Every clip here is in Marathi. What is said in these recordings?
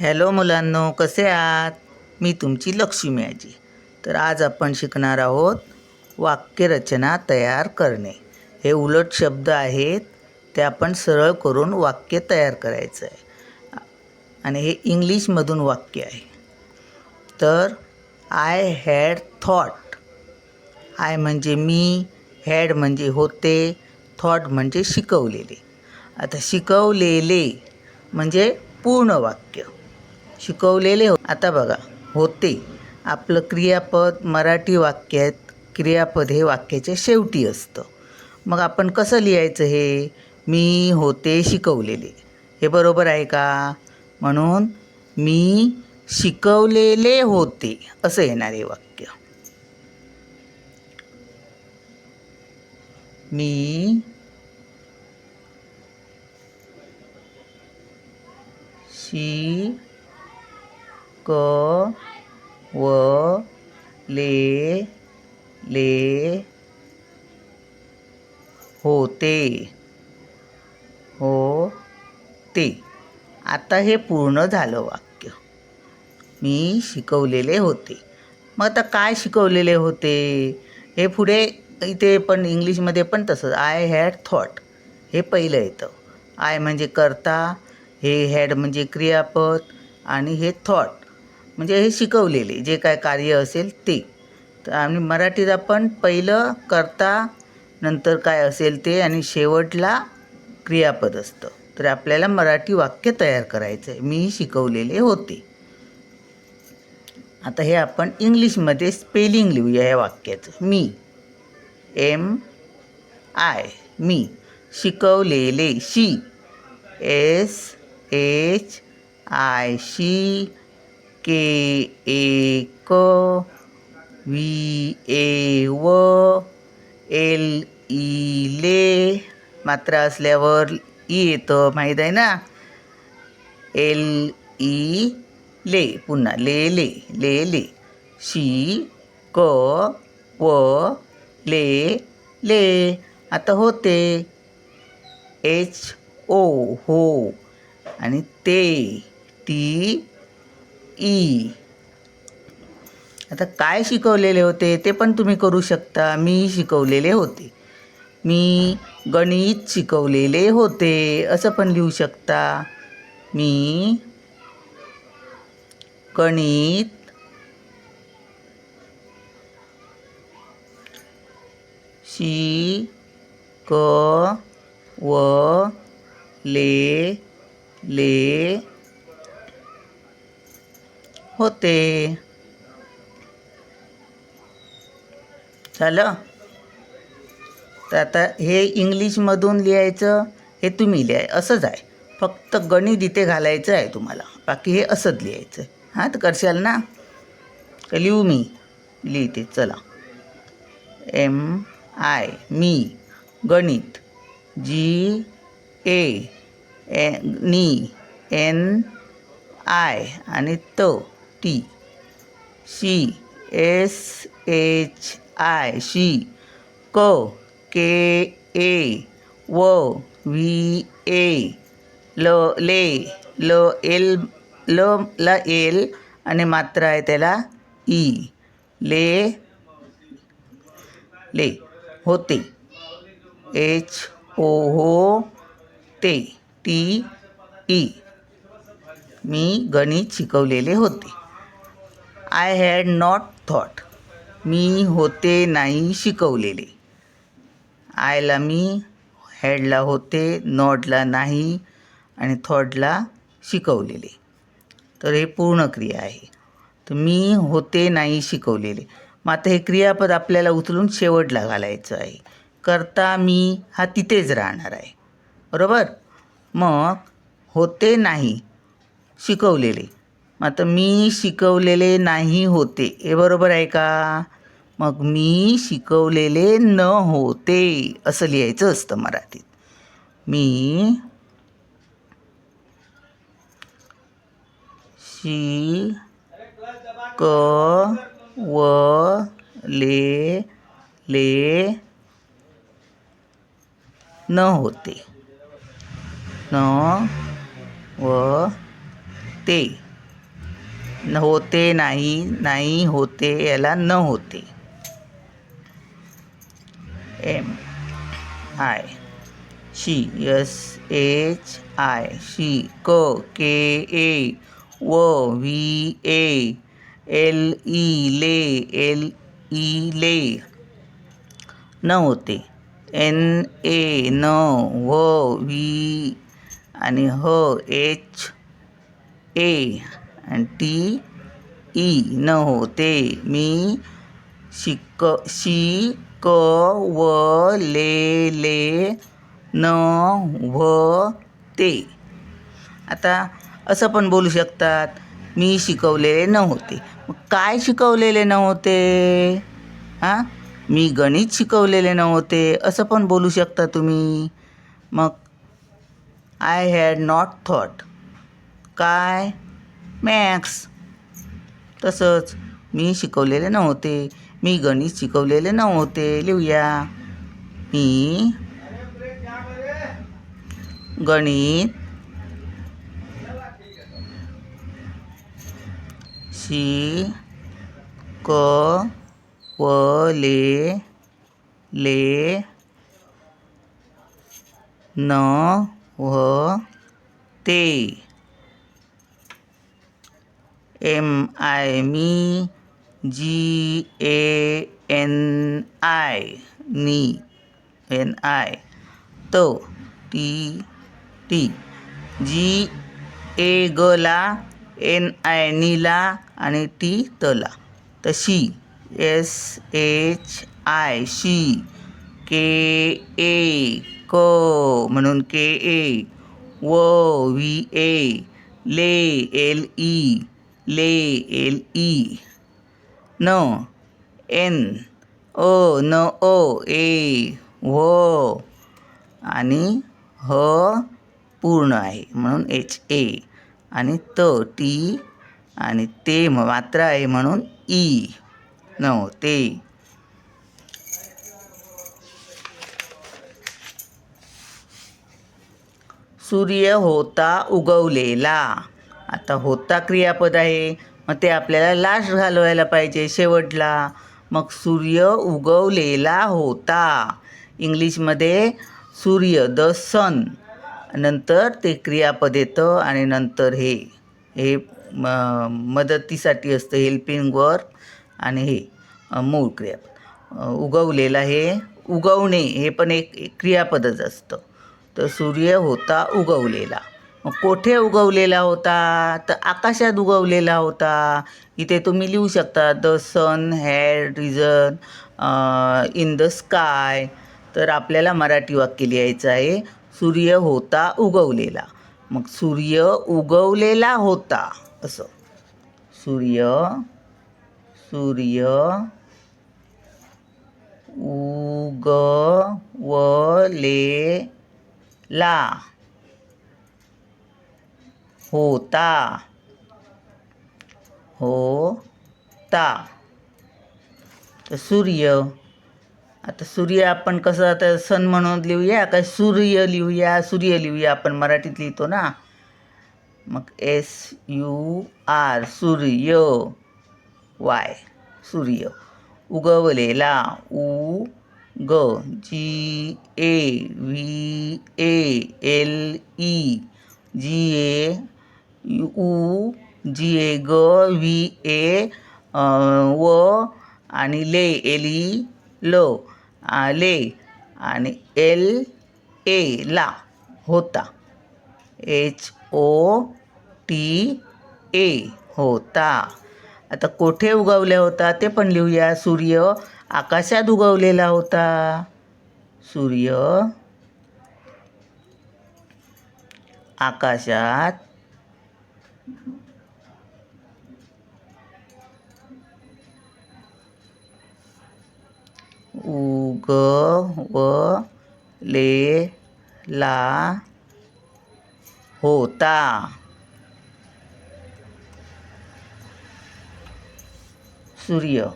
हॅलो मुलांनो कसे आहात? मी तुमची लक्ष्मी आजी. तर आज आपण शिकणार आहोत वाक्यरचना तयार करणे. हे उलट शब्द आहेत ते आपण सरळ करून वाक्य तयार करायचं आहे आणि हे इंग्लिशमधून वाक्य आहे. तर आय हॅड थॉट आय म्हणजे मी हॅड म्हणजे होते थॉट म्हणजे शिकवलेले. आता शिकवलेले म्हणजे पूर्ण वाक्य. शिकवलेले हो आता बघा होते. आपलं क्रियापद मराठी वाक्यात क्रियापद हे वाक्याच्या शेवटी असतं. मग आपण कसं लिहायचं हे? मी होते शिकवलेले. हे बरोबर आहे का? म्हणून मी शिकवलेले होते. असं येणार आहे वाक्य. मी शी क व ले ले होते हो ते आता हे पूर्ण झालं वाक्य. मी शिकवलेले होते. मग आता काय शिकवलेले होते? हे पुढे इथे पण इंग्लिशमध्ये पण तसंच. आय हॅड थॉट हे पहिलं येतं. आय म्हणजे करता हे हॅड म्हणजे क्रियापद आणि हे थॉट म्हणजे हे शिकवलेले जे काय कार्य असेल ते. तर आणि मराठीत आपण पहिलं करता नंतर काय असेल ते आणि शेवटला क्रियापद असतं. तर आपल्याला मराठी वाक्य तयार करायचं आहे. मी शिकवलेले होते. आता हे आपण इंग्लिशमध्ये स्पेलिंग लिहूया या वाक्याचं. मी एम आय मी शिकवलेले शी. एस एच आय शी के ए क व्ही ए व एल ई ले मात्रा असल्यावर ई येतं माहीत आहे ना एल ई ले पुन्हा ले ले ले ले शी क व ले ले आता होते एच ओ हो आणि ते टी ई. आता काय शिकवलेले होते ते पण तुम्ही करू शकता. मी शिकवलेले होते. मी गणित शिकवलेले होते असं पण लिहू शकता. मी गणित शी क व ले ले होते. झालं? तर आता हे इंग्लिशमधून लिहायचं हे तुम्ही लिहाय. असंच आहे. फक्त गणित इथे घालायचं आहे तुम्हाला. बाकी हे असंच लिहायचं हां तर करशाल ना? तर लिहू मी. लिहिते चला. एम आय मी गणित जी ए ए नी एन आय आणि त. टी शी एस एच आय शी क के ए व व्ही ए ल ले ल एल ल ला एल आणि मात्र आहे त्याला ई ले ले होते. एच ओ हो ते टी ई e. मी गणित शिकवलेले होते. आय हॅड नॉट थॉट मी होते नाही शिकवलेले. आयला मी हॅडला होते नॉटला नाही आणि थॉटला शिकवलेले. तर हे पूर्ण क्रिया आहे. तर मी होते नाही शिकवलेले. मग आता हे क्रियापद आपल्याला उचलून शेवटला घालायचं आहे. करता मी हा तिथेच राहणार आहे. बरोबर? मग होते नाही शिकवलेले. आता मी शिकवलेले नाही होते. हे बरोबर आहे का? मग मी शिकवलेले न होते असं लिहायचं असतं मराठीत. मी शी क व ले ले न होते. न व ते. होते नाही नाही होते याला न होते. एम आय शी यस एच आय शी क के ए व व्ही ए एल ई ले एल ई ले न होते. एन ए न व व्ही आणि ह एच ए आणि टी ई न होते. मी शिक शी क व ले ले न व ते आता असं पण बोलू शकतात मी शिकवलेले नव्हते मग काय शिकवलेले नव्हते हां? मी गणित शिकवलेले नव्हते असं पण बोलू शकता तुम्ही. मग आय हॅड नॉट थॉट काय? मॅक्स. तसंच मी शिकवलेले नव्हते. मी गणित शिकवलेले नव्हते. लिहूया. मी गणित शी क व ले ले न व ते एम आय मी जी ए एन आय नी एन आय तो टी टी जी ए गला एन आय नीला आणि टी तला तशी एस एच आय शी के ए क म्हणून के ए व व्ही ए ले एल ई ले एल ई न एन अ न o, ए व आणि ह पूर्ण आहे म्हणून एच ए आणि त टी आणि ते मात्र आहे म्हणून ई न ते सूर्य होता उगवलेला आता होता क्रियापद आहे. मग ते आपल्याला लास्ट घालवायला पाहिजे शेवटला. मग सूर्य उगवलेला होता. इंग्लिशमध्ये सूर्य द सन नंतर ते क्रियापद येतं आणि नंतर हे. हे म मदतीसाठी असतं हेल्पिंग वर्क आणि हे मूळ क्रियापद. उगवलेला हे उगवणे हे पण एक क्रियापदच असतं. तर सूर्य होता उगवलेला. मग कोठे उगवलेला होता? तर आकाशात उगवलेला होता. इथे तुम्ही लिहू शकता the sun had risen in the sky. तर आपल्याला मराठी वाक्य लिहायचं आहे सूर्य होता उगवलेला. मग सूर्य उगवलेला होता असं. सूर्य सूर्य उगवलेला. होता. होता. तर सूर्य. आता सूर्य आपण कसं आता सण म्हणून लिहूया? का सूर्य लिहूया? सूर्य लिहूया आपण मराठीत लिहितो ना. मग एस यू आर सूर्य. वाय सूर्य. उगवलेला उ ग G A V A L E G A उ जी ए ग व्ही ए व आणि ले एली ल. ले आणि एल ए ला होता. एच ओ टी ए होता. आता कोठे उगवल्या होता ते पण लिहूया. सूर्य आकाशात उगवलेला होता. सूर्य आकाशात उगवलेला होता. सूर्य.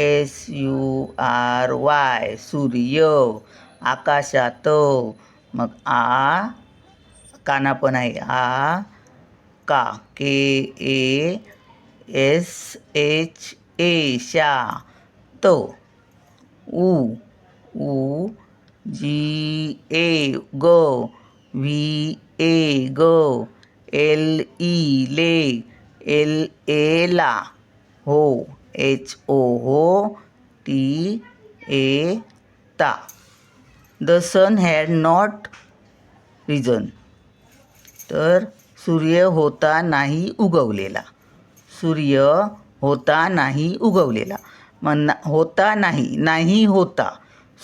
एस यू आर वाय सूर्य. आकाशात. मग आ काना पण आहे. आ का के ए एस एच ए शा तो उ उ जी ए गो व्ही ए गो एल ई ले एल ए ला हो एच ओ हो टी ए ता the sun had not risen तर सूर्य होता नाही उगवलेला. सूर्य होता नाही उगवलेला. म्हणा होता नाही नाही होता.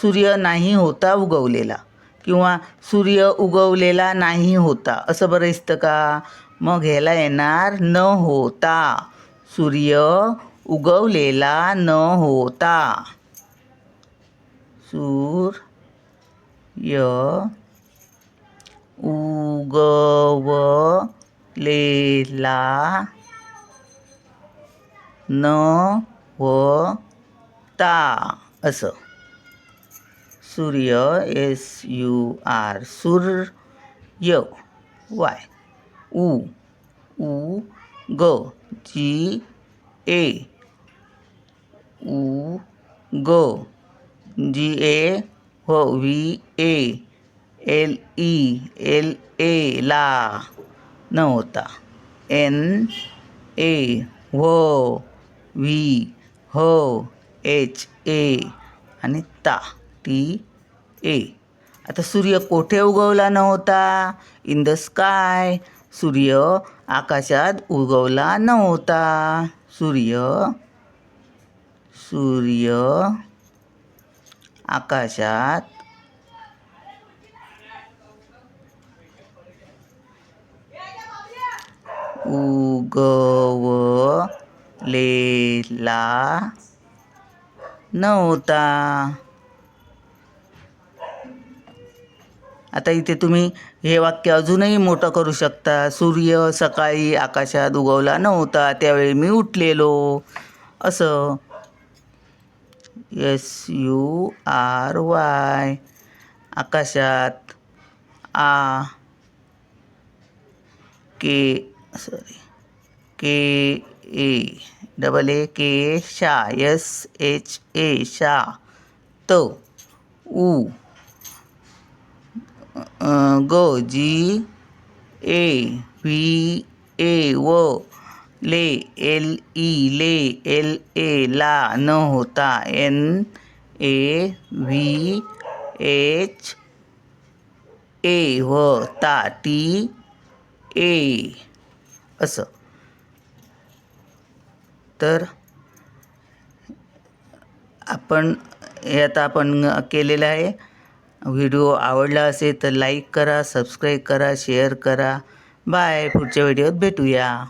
सूर्य नाही होता उगवलेला. किंवा सूर्य उगवलेला नाही होता. असं बरं असतं का? मग ह्याला येणार न होता. सूर्य उगवलेला न होता. सूर्य लेला न ता असं. सूर्य एस यू आर सूर य वाय उ उ ग जी ए उ ग जी ए हो V A L E L A ला. नव्हता. एन ए हो व्ही हो एच ए आणि ता टी ए. आता सूर्य कोठे उगवला नव्हता? In the sky. सूर्य आकाशात उगवला नव्हता. सूर्य सूर्य आकाशात उगवलेला नव्हता. आता इथे तुम्ही हे वाक्य अजूनही मोठं करू शकता. सूर्य सकाळी आकाशात उगवला नव्हता. त्यावेळी मी उठलेलो. असं. एस यू आर वाय आकाशात आ K sorry. K, A double A के शा एस एच ए शा त उ ग जी ए वी ए व ले एल ई ले एल ए ला न होता N A V H A व ता टी ए असं. तर आपण हे आता आपण केलेलं आहे. व्हिडिओ आवडला असेल तर लाईक करा सबस्क्राईब करा शेअर करा. बाय. पुढच्या व्हिडिओत भेटूया.